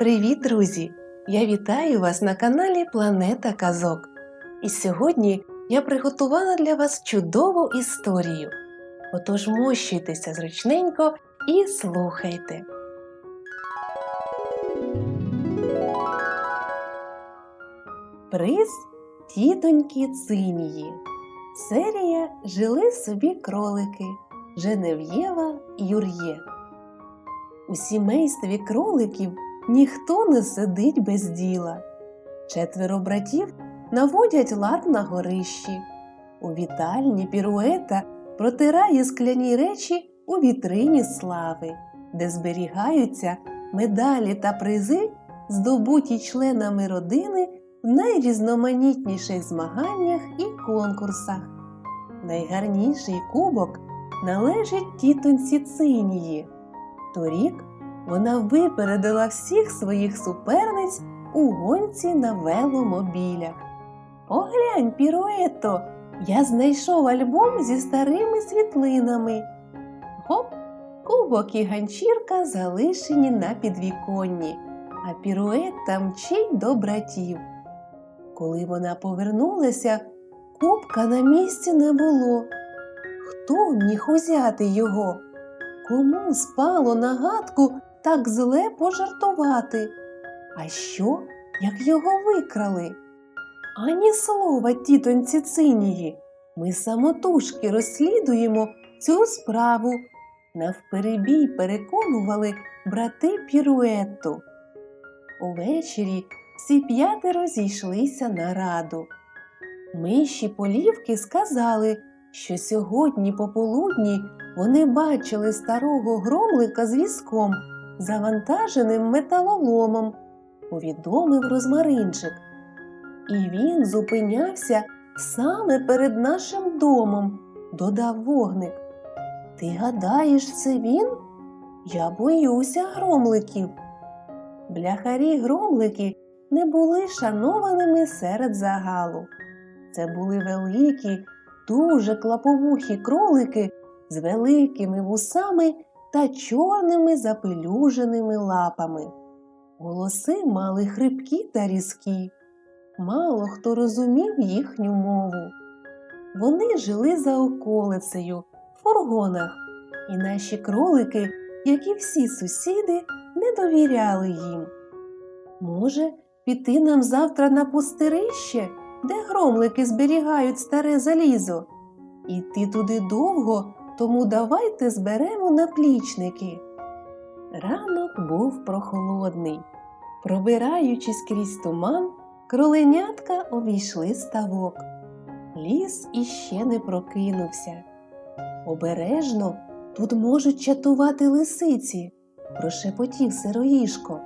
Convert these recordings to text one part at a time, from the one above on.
Привіт, друзі! Я вітаю вас на каналі Планета Казок. І сьогодні я приготувала для вас чудову історію. Отож мощуйтеся зручненько і слухайте. Приз тітоньки Цинії. Серія Жили собі кролики Женев'єва Юр'є. У сімействі кроликів ніхто не сидить без діла. Четверо братів наводять лад на горищі. У вітальні піруета протирає скляні речі у вітрині слави, де зберігаються медалі та призи, здобуті членами родини в найрізноманітніших змаганнях і конкурсах. Найгарніший кубок належить тітоньці Цинії. Торік вона випередила всіх своїх суперниць у гонці на веломобілях. Поглянь, піруето, я знайшов альбом зі старими світлинами. Гоп, кубок і ганчірка залишені на підвіконні, а піруета мчить до братів. Коли вона повернулася, кубка на місці не було. Хто міг узяти його? Кому спало на гадку так зле пожартувати? А що, як його викрали? Ані слова тітоньці Цинії. Ми самотужки розслідуємо цю справу. Навперебій переконували брати Піруетту. Увечері всі п'ятеро зійшлися на раду. Миші полівки сказали, що сьогодні пополудні вони бачили старого громлика з візком, завантаженим металоломом, повідомив розмаринчик. І він зупинявся саме перед нашим домом, додав вогник. Ти гадаєш, це він? Я боюся громликів. Бляхарі громлики не були шанованими серед загалу. Це були великі, дуже клаповухі кролики з великими вусами та чорними запелюженими лапами. Голоси мали хрипкі та різкі. Мало хто розумів їхню мову. Вони жили за околицею, в фургонах, і наші кролики, як і всі сусіди, не довіряли їм. Може, піти нам завтра на пустирище, де громлики зберігають старе залізо? Іти туди довго, тому давайте зберемо наплічники. Ранок був прохолодний. Пробираючись крізь туман, кроленятка обійшли ставок. Ліс іще не прокинувся. Обережно тут можуть чатувати лисиці, прошепотів сироїшко.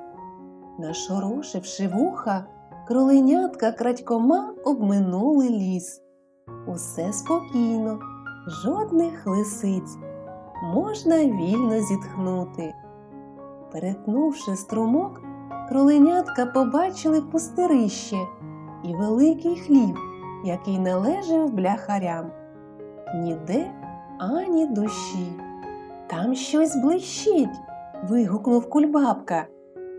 Нашорошивши вуха, кроленятка крадькома обминули ліс. Усе спокійно, жодних лисиць. Можна вільно зітхнути. Перетнувши струмок, кроленятка побачили пустирище і великий хлів, який належав бляхарям. Ніде ані душі. Там щось блищить. вигукнув кульбабка,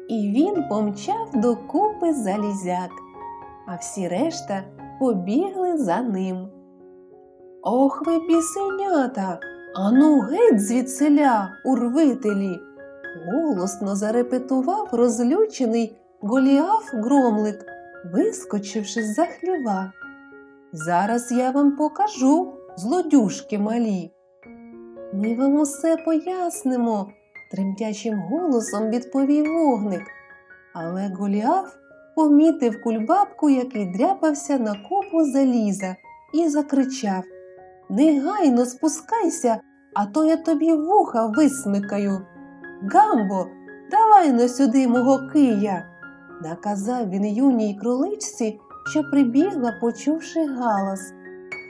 і він помчав до купи залізяк, а всі решта побігли за ним. Ох ви бісенята! Ану геть звідселя, урвителі! голосно зарепетував розлючений голіаф громлик, вискочивши з за хліва. Зараз я вам покажу, злодюшки малі. Ми вам усе пояснимо, тремтячим голосом відповів вогник. Але Голіаф помітив кульбабку, який дряпався на купу заліза, і закричав Негайно спускайся, а то я тобі вуха висмикаю. Гамбо, давай но сюди мого кия, наказав він юній кроличці, що прибігла, почувши галас.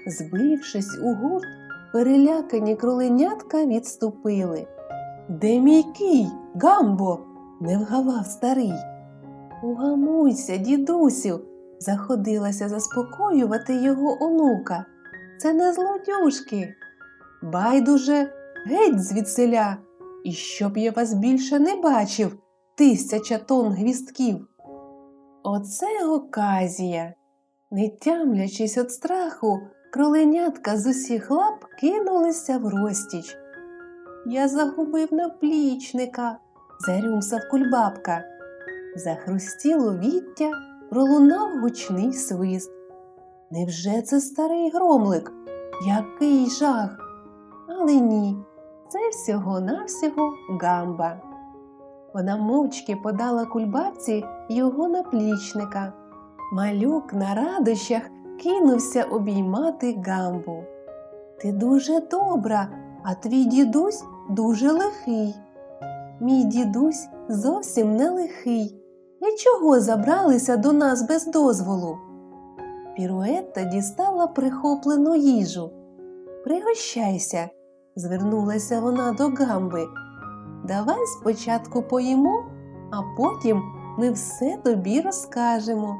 Збившись у гурт, перелякані кроленятка відступили. Де мій кій, Гамбо? не вгавав старий. Угамуйся, дідусю, заходилася заспокоювати його онука. Це не злодюшки. Байдуже, геть звідселя, і щоб я вас більше не бачив, тисяча тонн гвістків. Оце оказія. Не тямлячись від страху, кроленятка з усіх лап кинулися в розтіч. Я загубив наплічника, зарюмсав кульбабка. Захрустіло віття, пролунав гучний свист. Невже це старий громлик? Який жах! Але ні, це всього-навсього гамба. Вона мовчки подала кульбабці його наплічника. Малюк на радощах кинувся обіймати гамбу. Ти дуже добра, а твій дідусь дуже лихий. Мій дідусь зовсім не лихий. І чого забралися до нас без дозволу? Піруетта дістала прихоплену їжу. Пригощайся, звернулася вона до гамби. Давай спочатку поїмо, а потім ми все тобі розкажемо.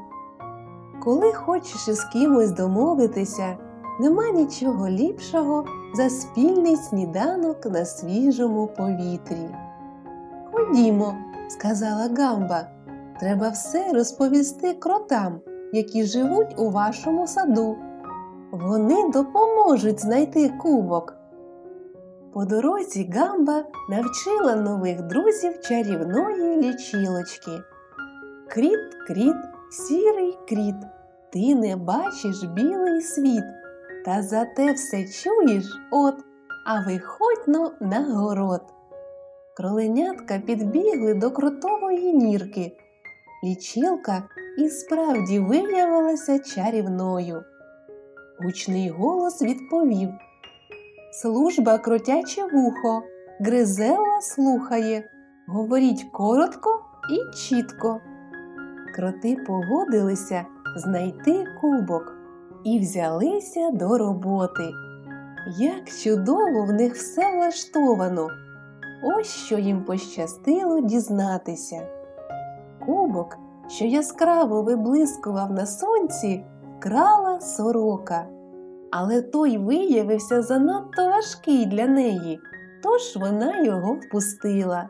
Коли хочеш із кимось домовитися, нема нічого ліпшого за спільний сніданок на свіжому повітрі. Ходімо, сказала Гамба, треба все розповісти кротам, які живуть у вашому саду. Вони допоможуть знайти кубок. По дорозі Гамба навчила нових друзів чарівної лічілочки. Кріт, кріт, сірий кріт, ти не бачиш білий світ, та зате все чуєш от, а виходь но на город. Кроленятка підбігли до кротової нірки. Лічилка і справді виявилася чарівною. Гучний голос відповів Служба кротяче вухо, Гризела слухає. Говоріть коротко і чітко. Кроти погодилися знайти кубок і взялися до роботи. Як чудово в них все влаштовано! Ось що їм пощастило дізнатися. Кубок, що яскраво виблискував на сонці, крала сорока. Але той виявився занадто важкий для неї, тож вона його впустила.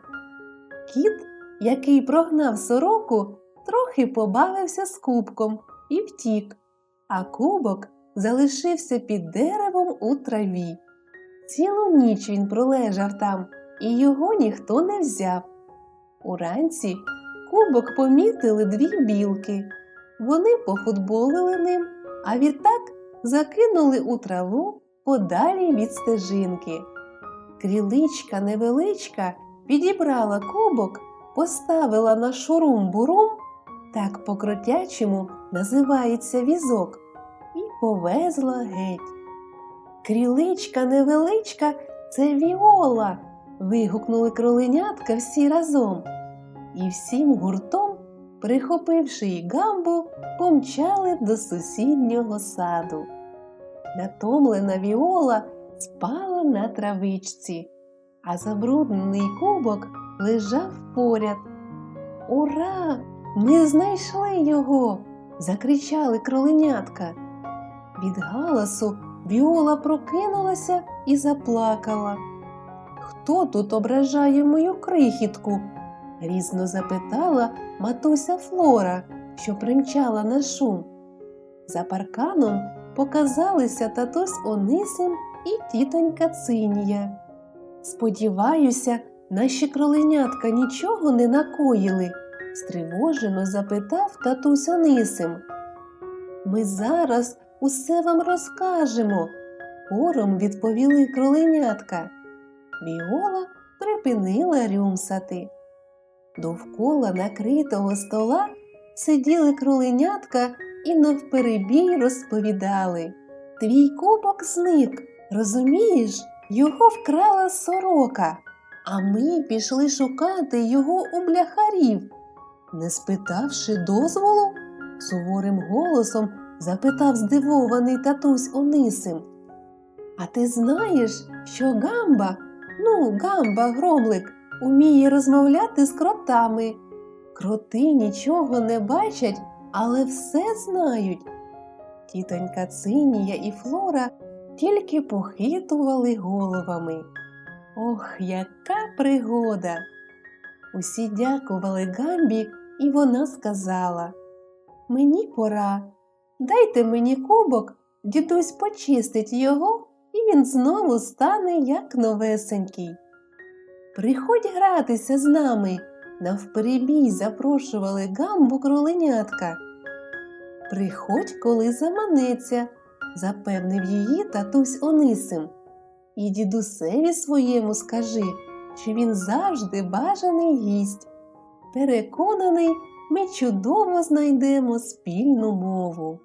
Кіт, який прогнав сороку, трохи побавився з кубком і втік, а кубок залишився під деревом у траві. Цілу ніч він пролежав там, і його ніхто не взяв. Уранці кубок помітили дві білки. Вони пофутболили ним, а відтак закинули у траву подалі від стежинки. Кріличка невеличка підібрала кубок, поставила на шурум-бурум, так по-кротячому називається візок, і повезла геть. Кріличка невеличка це віола. вигукнули кроленятка всі разом. І всім гуртом, прихопивши гамбу, помчали до сусіднього саду. Натомлена віола спала на травичці, а забруднений кубок лежав поряд. Ура! Ми знайшли його! закричали кроленятка. Від галасу Віола прокинулася і заплакала. Хто тут ображає мою крихітку? Грізно запитала матуся Флора, що примчала на шум. За парканом показалися татусь Онисим і тітонька Цинія. Сподіваюся, наші кроленятка нічого не накоїли, стривожено запитав татусь Онисим. Ми зараз усе вам розкажемо, хором відповіли кроленятка. Віола припинила рюмсати. Довкола накритого стола сиділи кроленятка і навперебій розповідали. Твій кубок зник, розумієш, його вкрала сорока, а ми пішли шукати його у бляхарів. Не спитавши дозволу, суворим голосом запитав здивований татусь Онисим. А ти знаєш, що гамба, ну, гамба, громлик, уміє розмовляти з кротами. Кроти нічого не бачать, але все знають. Тітонька Цинія і Флора тільки похитували головами. Ох, яка пригода! Усі дякували Гамбі, і вона сказала Мені пора. Дайте мені кубок, дідусь почистить його, і він знову стане як новесенький. Приходь гратися з нами, навперебій запрошували гамбу кроленятка. Приходь, коли заманеться, запевнив її татусь Онисим. І дідусеві своєму скажи, що він завжди бажаний гість. Переконаний, ми чудово знайдемо спільну мову.